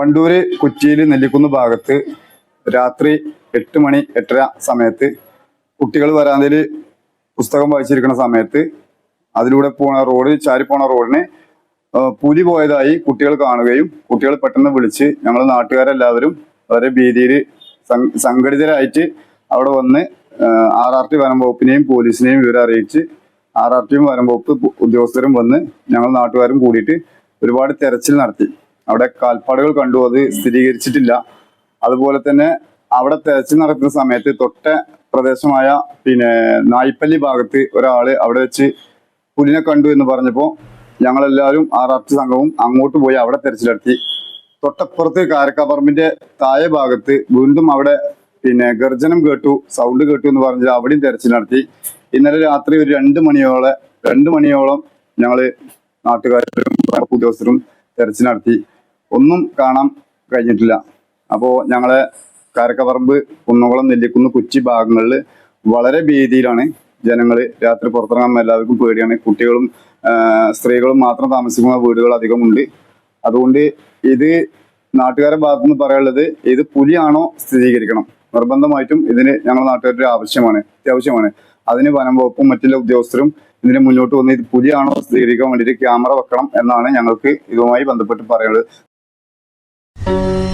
വണ്ടൂര് കുറ്റിയിൽ നെല്ലിക്കുന്ന് ഭാഗത്ത് രാത്രി എട്ട് മണി എട്ടര സമയത്ത് കുട്ടികൾ വരാതിൽ പുസ്തകം വായിച്ചിരിക്കുന്ന സമയത്ത് അതിലൂടെ പോണ റോഡ് ചാരി പോണ റോഡിന് പുലി പോയതായി കുട്ടികൾ കാണുകയും കുട്ടികൾ പെട്ടെന്ന് വിളിച്ച് ഞങ്ങൾ നാട്ടുകാരെല്ലാവരും വളരെ ഭീതിയിൽ സംഘടിതരായിട്ട് അവിടെ വന്ന് ആർ ആർ ടി വനം വകുപ്പിനെയും പോലീസിനെയും വിവരം അറിയിച്ച് ആർ ആർ ടിയും വനം വകുപ്പ് ഉദ്യോഗസ്ഥരും വന്ന് ഞങ്ങൾ നാട്ടുകാരും കൂടിയിട്ട് ഒരുപാട് തെരച്ചിൽ നടത്തി. അവിടെ കാൽപ്പാടുകൾ കണ്ടു അത് സ്ഥിരീകരിച്ചിട്ടില്ല. അതുപോലെ തന്നെ അവിടെ തെരച്ചിൽ നടക്കുന്ന സമയത്ത് തൊട്ട പ്രദേശമായ പിന്നെ നായ്പ്പല്ലി ഭാഗത്ത് ഒരാൾ അവിടെ വെച്ച് പുലിനെ കണ്ടു എന്ന് പറഞ്ഞപ്പോൾ ഞങ്ങളെല്ലാവരും ടി സംഘവും അങ്ങോട്ട് പോയി അവിടെ തെരച്ചിൽ നടത്തി തൊട്ടപ്പുറത്ത് കാരക്കാപ്പറമ്പിന്റെ താഴെ ഭാഗത്ത് വീണ്ടും അവിടെ പിന്നെ ഗർജനം കേട്ടു സൗണ്ട് കേട്ടു എന്ന് പറഞ്ഞിട്ട് അവിടെയും തെരച്ചിൽ നടത്തി ഇന്നലെ രാത്രി ഒരു രണ്ട് മണിയോളെ രണ്ട് മണിയോളം ഞങ്ങൾ നാട്ടുകാരും ഉദ്യോഗസ്ഥരും തെരച്ചിൽ നടത്തി ഒന്നും കാണാൻ കഴിഞ്ഞിട്ടില്ല. അപ്പോൾ ഞങ്ങളെ കാരക്കപറമ്പ് കുന്നകുളം നെല്ലിക്കുന്ന് കൊച്ചി ഭാഗങ്ങളിൽ വളരെ ഭീതിയിലാണ് ജനങ്ങൾ രാത്രി പുറത്തിറങ്ങാൻ എല്ലാവർക്കും പേടിയാണ്. കുട്ടികളും സ്ത്രീകളും മാത്രം താമസിക്കുന്ന വീടുകൾ അധികമുണ്ട്. അതുകൊണ്ട് ഇത് നാട്ടുകാരെ ഭാഗത്തു നിന്ന് പറയാനുള്ളത് ഇത് പുലിയാണോ സ്ഥിരീകരിക്കണം? നിർബന്ധമായിട്ടും ഇതിന് ഞങ്ങൾ നാട്ടുകാരുടെ ആവശ്യമാണ് അത്യാവശ്യമാണ്. അതിന് വനം വകുപ്പും മറ്റുള്ള ഉദ്യോഗസ്ഥരും ഇതിന് മുന്നോട്ട് വന്ന് ഇത് പുലിയാണോ സ്ഥിരീകരിക്കാൻ വേണ്ടിയിട്ട് ക്യാമറ വെക്കണം എന്നാണ് ഞങ്ങൾക്ക് ഇതുമായി ബന്ധപ്പെട്ട് Thank you.